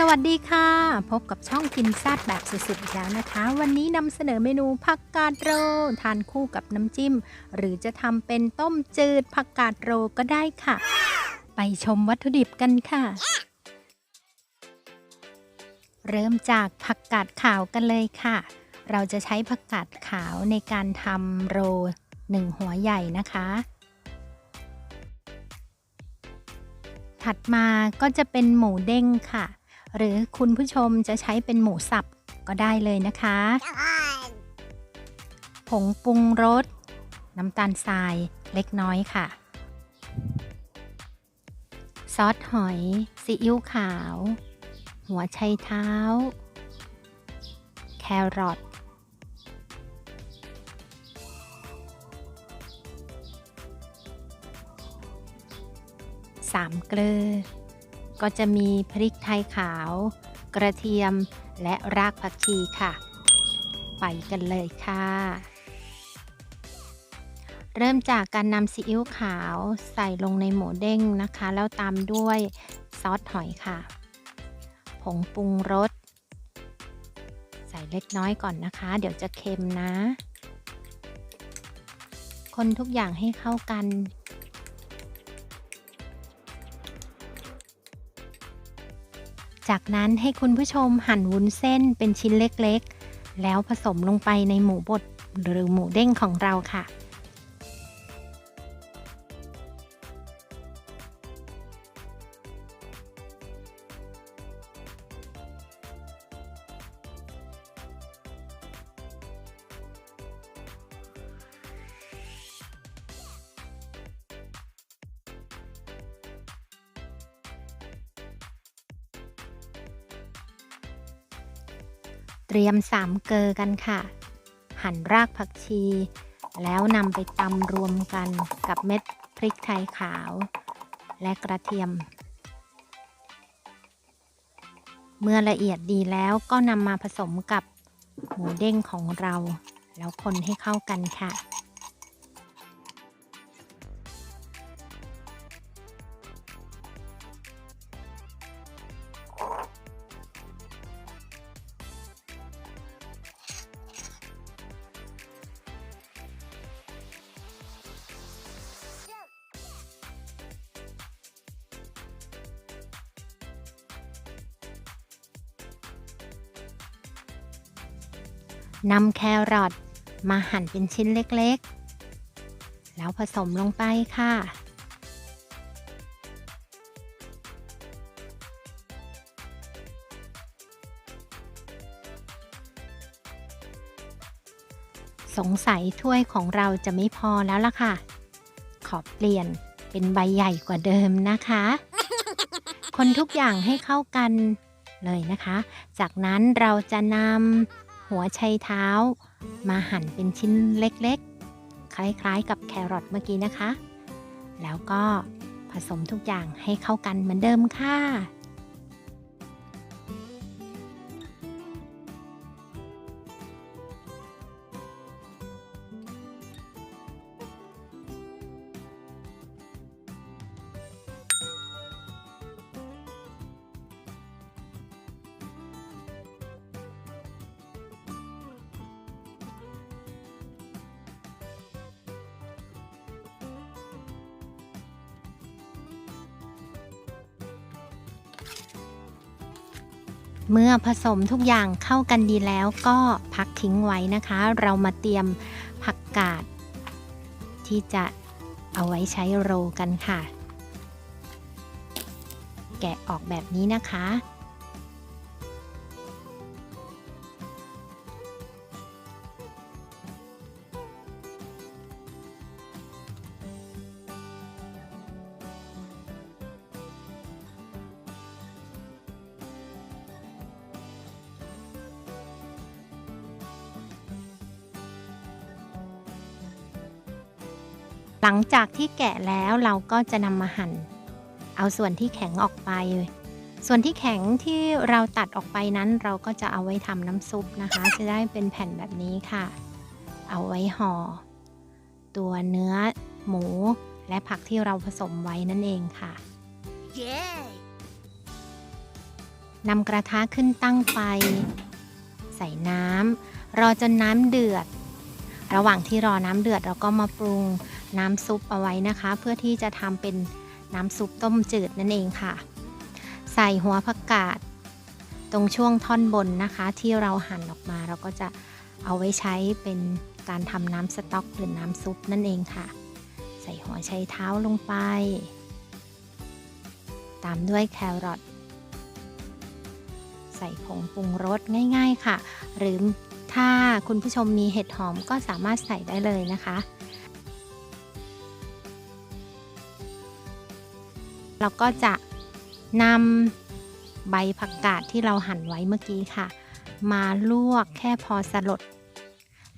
สวัสดีค่ะ พบกับช่องกินแซาดแบบสุดๆแล้วนะคะ วันนี้นำเสนอเมนูผักกาดโร ทานคู่กับน้ำจิ้ม หรือจะทำเป็นต้มจืดผักกาดโรก็ได้ค่ะ ไปชมวัตถุดิบกันค่ะ เริ่มจากผักกาดขาวกันเลยค่ะ เราจะใช้ผักกาดขาวในการทำโรหนึ่งหัวใหญ่นะคะถัดมาก็จะเป็นหมูเด้งค่ะ หรือคุณผู้ชมจะใช้เป็นหมูสับก็ได้เลยนะคะ ผงปรุงรส น้ำตาลทรายเล็กน้อยค่ะ ซอสหอย ซีอิ๊วขาว หัวไชเท้า แครอทสามเกลือ ก็จะมีพริกไทยขาว กระเทียมและรากผักชีค่ะ ไปกันเลยค่ะ เริ่มจากการนำซีอิ๊วขาวใส่ลงในหมูเด้งนะคะ แล้วตามด้วยซอสหอยค่ะ ผงปรุงรส ใส่เล็กน้อยก่อนนะคะ เดี๋ยวจะเค็มนะ คนทุกอย่างให้เข้ากัน จากนั้นให้คุณผู้ชมหั่นวุ้นเส้นเป็นชิ้นเล็กๆ แล้วผสมลงไปในหมูบดหรือหมูเด้งของเราค่ะ เตรียมสามเกลอกันค่ะ หั่นรากผักชี แล้วนำไปตำรวมกันกับเม็ดพริกไทยขาว และกระเทียม เมื่อละเอียดดีแล้วก็นำมาผสมกับหมูเด้งของเรา แล้วคนให้เข้ากันค่ะ นำแครอทมาหั่นเป็นชิ้นเล็กๆ แล้วผสมลงไปค่ะ สงสัยถ้วยของเราจะไม่พอแล้วล่ะค่ะ ขอเปลี่ยนเป็นใบใหญ่กว่าเดิมนะคะ คนทุกอย่างให้เข้ากันเลยนะคะ จากนั้นเราจะนำ หัวไชเท้า มาหั่นเป็นชิ้นเล็กๆ คล้ายๆ กับแครอทเมื่อกี้นะคะ แล้วก็ผสมทุกอย่างให้เข้ากันเหมือนเดิมค่ะ เมื่อผสมทุกอย่างเข้ากันดีแล้วก็พักทิ้งไว้นะคะ เรามาเตรียมผักกาดที่จะเอาไว้ใช้โรกันค่ะ แกะออกแบบนี้นะคะ หลังจากที่แกะแล้วเราก็จะนำมาหั่น เอาส่วนที่แข็งออกไป ส่วนที่แข็งที่เราตัดออกไปนั้นเราก็จะเอาไว้ทำน้ำซุปนะคะ จะได้เป็นแผ่นแบบนี้ค่ะ เอาไว้ห่อตัวเนื้อหมูและผักที่เราผสมไว้นั่นเองค่ะ Yay! นำกระทะขึ้นตั้งไฟ ใส่น้ำรอจนน้ำเดือด ระหว่างที่รอน้ำเดือดเราก็มาปรุง น้ำซุปเอาไว้นะคะ เพื่อที่จะทำเป็นน้ำซุปต้มจืดนั่นเองค่ะ ใส่หัวผักกาดตรงช่วงท่อนบนนะคะ ที่เราหั่นออกมาเราก็จะเอาไว้ใช้เป็นการทำน้ำสต๊อกหรือน้ำซุปนั่นเองค่ะ ใส่หัวไชเท้าลงไป ตามด้วยแครอทใส่ผงปรุงรสง่าย ๆค่ะ หรือถ้าคุณผู้ชมมีเห็ดหอมก็สามารถใส่ได้เลยนะคะ เราก็จะนำใบผักกาดที่เราหั่นไว้เมื่อกี้ค่ะ มาลวกแค่พอสลด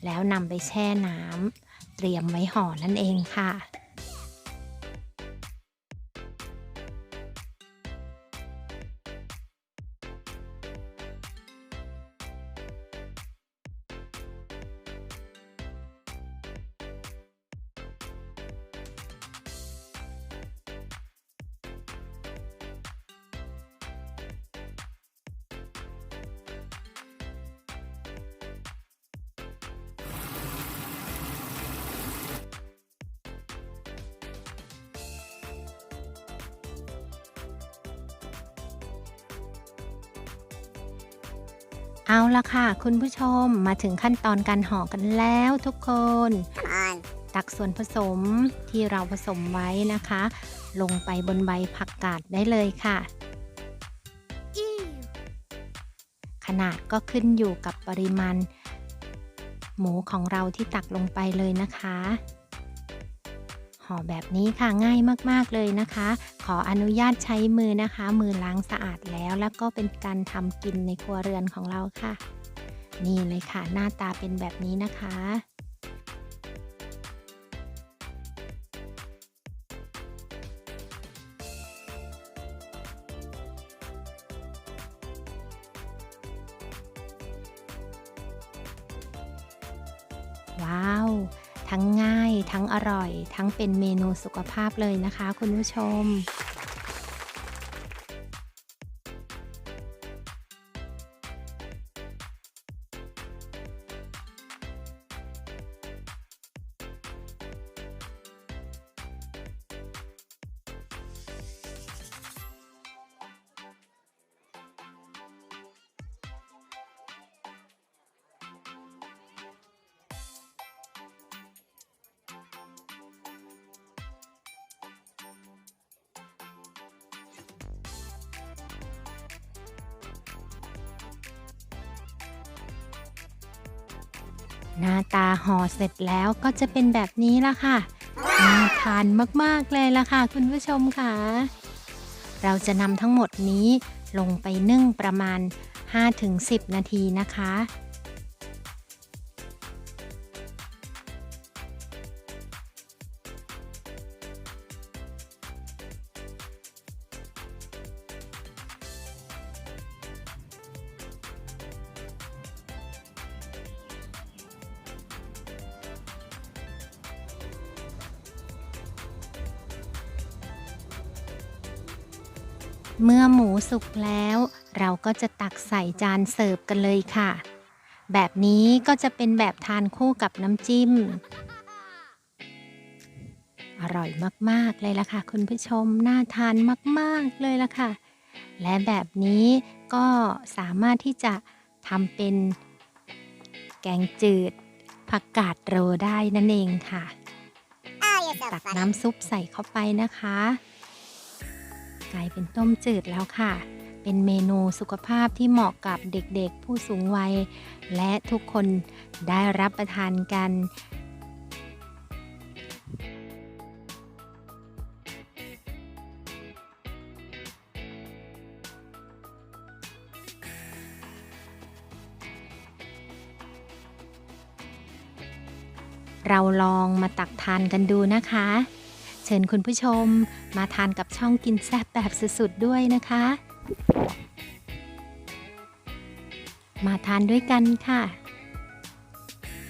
แล้วนำไปแช่น้ำเตรียมไว้ห่อนั่นเองค่ะ เอาละค่ะ คุณผู้ชมมาถึงขั้นตอนการห่อกันแล้วทุกคน on ตักส่วนผสมที่เราผสมไว้นะคะ ลงไปบนใบผักกาดได้เลยค่ะ ขนาดก็ขึ้นอยู่กับปริมาณ หมูของเราที่ตักลงไปเลยนะคะ ห่อแบบนี้ค่ะง่ายมากๆเลยนะคะ ขออนุญาตใช้มือนะคะ มือล้างสะอาดแล้ว แล้วก็เป็นการทำกินในครัวเรือนของเราค่ะ นี่เลยค่ะ หน้าตาเป็นแบบนี้นะคะว้าว ทั้งง่าย ทั้งอร่อย ทั้งเป็นเมนูสุขภาพเลยนะคะ คุณผู้ชม หน้าตาห่อเสร็จแล้วก็จะเป็นแบบนี้ละค่ะ น่าทานมากๆเลยละค่ะ คุณผู้ชมค่ะ เราจะนำทั้งหมดนี้ลงไปนึ่งประมาณ 5-10 นาทีนะคะ เมื่อหมูสุกแล้ว เราก็จะตักใส่จานเสิร์ฟกันเลยค่ะ แบบนี้ก็จะเป็นแบบทานคู่กับน้ำจิ้ม อร่อยมากๆเลยล่ะค่ะ คุณผู้ชมน่าทานมาก ๆเลยล่ะค่ะ และแบบนี้ก็สามารถที่จะทำเป็นแกงจืดผักกาดโรได้นั่นเองค่ะ oh you're so ตัก funny น้ำซุปใส่เข้าไปนะคะ กลายเป็นต้มจืดแล้วค่ะ เป็นเมนูสุขภาพที่เหมาะกับเด็กๆ ผู้สูงวัย และทุกคนได้รับประทานกันเราลองมาตักทานกันดูนะคะ ชิญคุณผู้ชม มาทานกับช่องกินแซ่บแบบสุดๆด้วยนะคะ มาทานด้วยกันค่ะ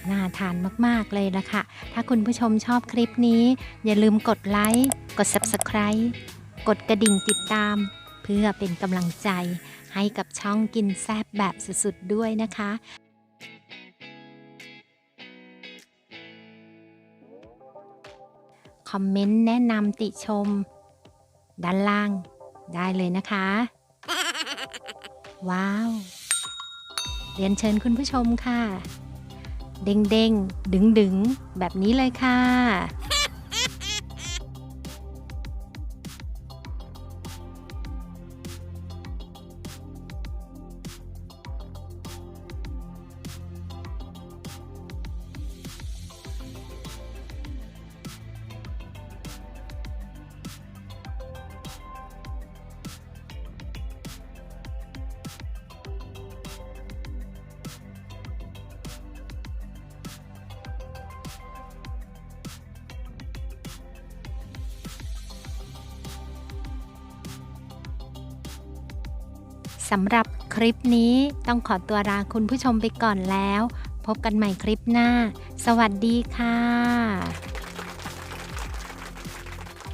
น่าทานมากๆเลยละค่ะ ถ้าคุณผู้ชมชอบคลิปนี้ อย่าลืมกดไลค์ กด Subscribe กดกระดิ่งติดตาม เพื่อเป็นกำลังใจให้กับช่องกินแซบแบบสุดๆด้วยนะคะ คอมเมนต์แนะนำติชม ด้านล่าง ได้เลยนะคะ ว้าว เรียนเชิญคุณผู้ชมค่ะ เด้งเด้งดึงดึงแบบนี้เลยค่ะ สำหรับคลิปนี้ต้องขอตัวลาคุณผู้ชมไปก่อนแล้ว พบกันใหม่คลิปหน้า สวัสดีค่ะ